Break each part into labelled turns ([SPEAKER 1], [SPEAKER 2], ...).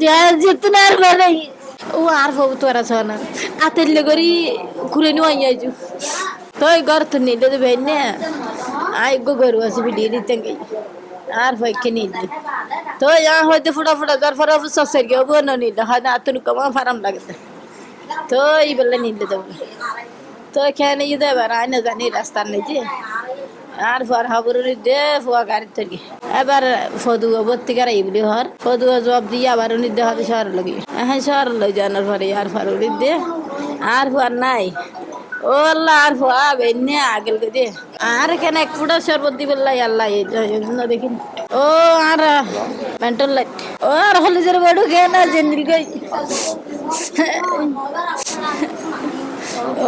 [SPEAKER 1] হ্যাঁ আজ আজ যেতে আর মানে ও আর বাবু তোরা শোনা আতেলে করি ঘুরে নিয়ে আইয়াছু তো ঘর তো নিলে তো ভাই না। আই গো গরু আছে বিডি দিতে গই আর ভাইকে নিলে। তো ইয়া হয়তো ফুটা ফুটা দর ফর সসের গিয়ে বন নিলে হয় না আতনু কমা ফারাম লাগতে আর পর হাবুর দে ফুয়া গাড়ি থেকে। এবার ফদু ভর্তি করাই বলি হর। ফদু জবাব দিয়ে আবার উনি দে হবে শহর লগে। হ্যাঁ শহর লই জানার পরে আর পর উনি দে। আর ফুয়ার নাই। ও আল্লাহ আর ফুয়া বেনে আগেল কে দে। আর কেন এক ফুটা শরবত দি বললাই আল্লাহ, এই জন্য দেখি। ও আর মেন্টাল লাইট। ও আর হলে জের বড় কে না জেনিল গই।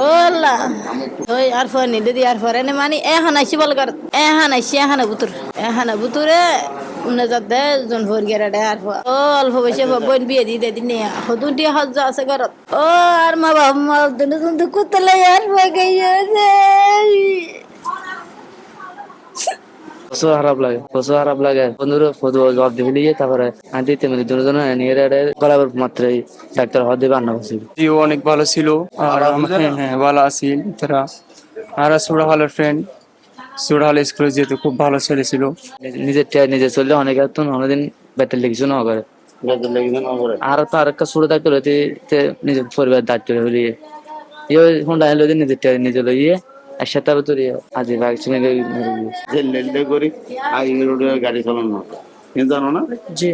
[SPEAKER 1] ওলা ওই আর ফোন নিলে দি আর ফরে মানে এখন আইসি বল কর এখন আইসি এখন বুতুর এখন বুতুরে উনে যাতে জন ফোন গেরা ডে আর ফো- ও অল্প বয়সে বোন বিয়ে দি দে দিনে হদুন টি হজ আছে ঘরত ও আর মা বাবা মা দুনে দুন কুতলে আর ফগে
[SPEAKER 2] প্রচুর খারাপ লাগে প্রচুর খারাপ লাগে। বন্ধুরা ফটো জবাব দিবি লিয়ে তারপরে দুজন গলাবার মাত্রই ডাক্তার হওয়া দেবে আন্না বসিবি।
[SPEAKER 3] জিও অনেক ভালো ছিল আর হ্যাঁ হ্যাঁ ভালো আছিল তারা আর সুরা হলের ফ্রেন্ড সুরা হল স্কুলে যেহেতু খুব ভালো ছেলে ছিল।
[SPEAKER 2] নিজের টিয়া নিজে চললে অনেক তো অনেকদিন বেতন লেগেছে না করে। আর তো আর একটা দায়িত্ব রয়েছে নিজের পরিবার দায়িত্ব হলিয়ে ইয়ে হোন্ডা হলো নিজের টিয়া নিজে লইয়ে একসাথে তোর আজি
[SPEAKER 4] যে লেনদেন করি আই রোডে গাড়ি চালানো কিন্তু জানো না?
[SPEAKER 5] জি।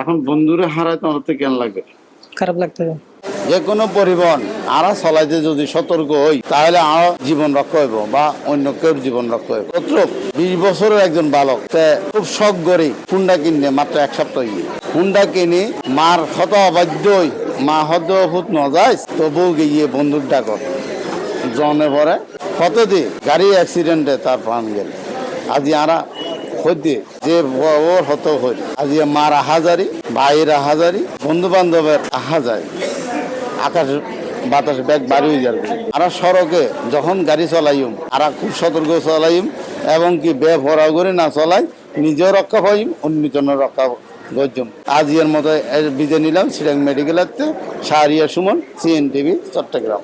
[SPEAKER 4] এখন বন্ধুরা হারায় তোমার তো কেন লাগবে?
[SPEAKER 5] খারাপ লাগতে
[SPEAKER 4] যে কোনো পরিবহন আরা চলাইতে যদি সতর্ক হই তাহলে আর জীবন রক্ষা হইব বা অন্য কেউ জীবন রক্ষা হইব। বিশ বছরের একজন বালক তে খুব শখ করে হুন্ডা কিনে মাত্র এক সপ্তাহ গিয়ে। হুন্ডা কিনে মার হত অবাধ্যই মা হত ভূত ন যায় তবু গিয়ে বন্ধুর ডাকর জনে পরে দি গাড়ি অ্যাক্সিডেন্টে তার প্রাণ গেল। আজি আরা হইতে যে ওর হতো হই। আজি মার আহাজারি ভাইয়ের আহাজারি বন্ধু বান্ধবের আহাজারি আকাশ বাতাস ব্যাগ বাড়ি হয়ে যাবে। আর সড়কে যখন গাড়ি চলাইম, আর খুব সতর্ক চলাইম এবং কি বে ভরা করে না চলাই, নিজেও রক্ষা পাইম অন্যজনের রক্ষা গজ্জম আজ এর মতো বিজয় নিলাম, সিরাং মেডিকেলের শাহরিয়া সুমন সিএন টিভি চট্টগ্রাম।